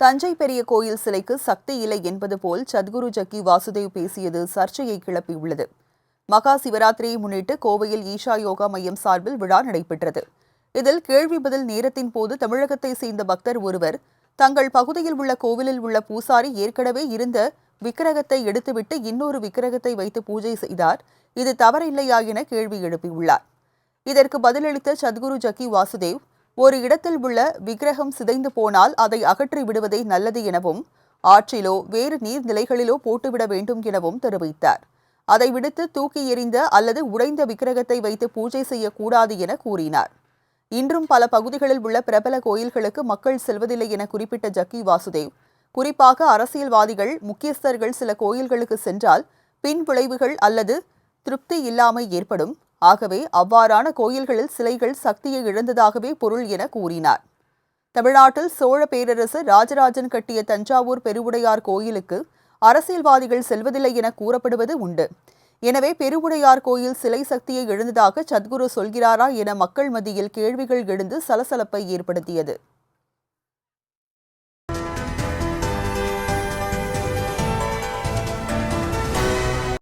தஞ்சை பெரிய கோயில் சிலைக்கு சக்தி இல்லை என்பது போல் சத்குரு ஜக்கி வாசுதேவ் பேசியது சர்ச்சையை கிளப்பியுள்ளது. மகா சிவராத்திரியை முன்னிட்டு கோவையில் ஈஷா யோகா மையம் சார்பில் விழா நடைபெற்றது. இதில் கேள்வி பதில் நேரத்தின் போது தமிழகத்தை சேர்ந்த பக்தர் ஒருவர் தங்கள் பகுதியில் உள்ள கோவிலில் உள்ள பூசாரி ஏற்கனவே இருந்த விக்கிரகத்தை எடுத்துவிட்டு இன்னொரு விக்கிரகத்தை வைத்து பூஜை செய்தார். இது தவறில்லையா என கேள்வி எழுப்பியுள்ளார். இதற்கு பதிலளித்த சத்குரு ஜக்கி வாசுதேவ் ஒரு இடத்தில் உள்ள விக்கிரகம் சிதைந்து போனால் அதை அகற்றி விடுவதே நல்லது எனவும் ஆற்றிலோ வேறு நீர்நிலைகளிலோ போட்டுவிட வேண்டும் எனவும் தெரிவித்தார். அதை விடுத்து தூக்கி எறிந்த அல்லது உடைந்த விக்கிரகத்தை வைத்து பூஜை செய்யக்கூடாது என கூறினார். இன்றும் பல பகுதிகளில் உள்ள பிரபல கோயில்களுக்கு மக்கள் செல்வதில்லை என குறிப்பிட்ட ஜக்கி வாசுதேவ் குறிப்பாக அரசியல்வாதிகள் முக்கியஸ்தர்கள் சில கோயில்களுக்கு சென்றால் பின் விளைவுகள் அல்லது திருப்தி இல்லாமை ஏற்படும் ஆகவே அவ்வாறான கோயில்களில் சிலைகள் சக்தியை இழந்ததாகவே பொருள் என கூறினார். தமிழ்நாட்டில் சோழ பேரரசு ராஜராஜன் கட்டிய தஞ்சாவூர் பெருவுடையார் கோயிலுக்கு அரசியல்வாதிகள் செல்வதில்லை என கூறப்படுவது உண்டு. எனவே பெருவுடையார் கோயில் சிலை சக்தியை இழந்ததாக சத்குரு சொல்கிறாரா என மக்கள் மத்தியில் கேள்விகள் எழுந்து சலசலப்பை ஏற்படுத்தியது.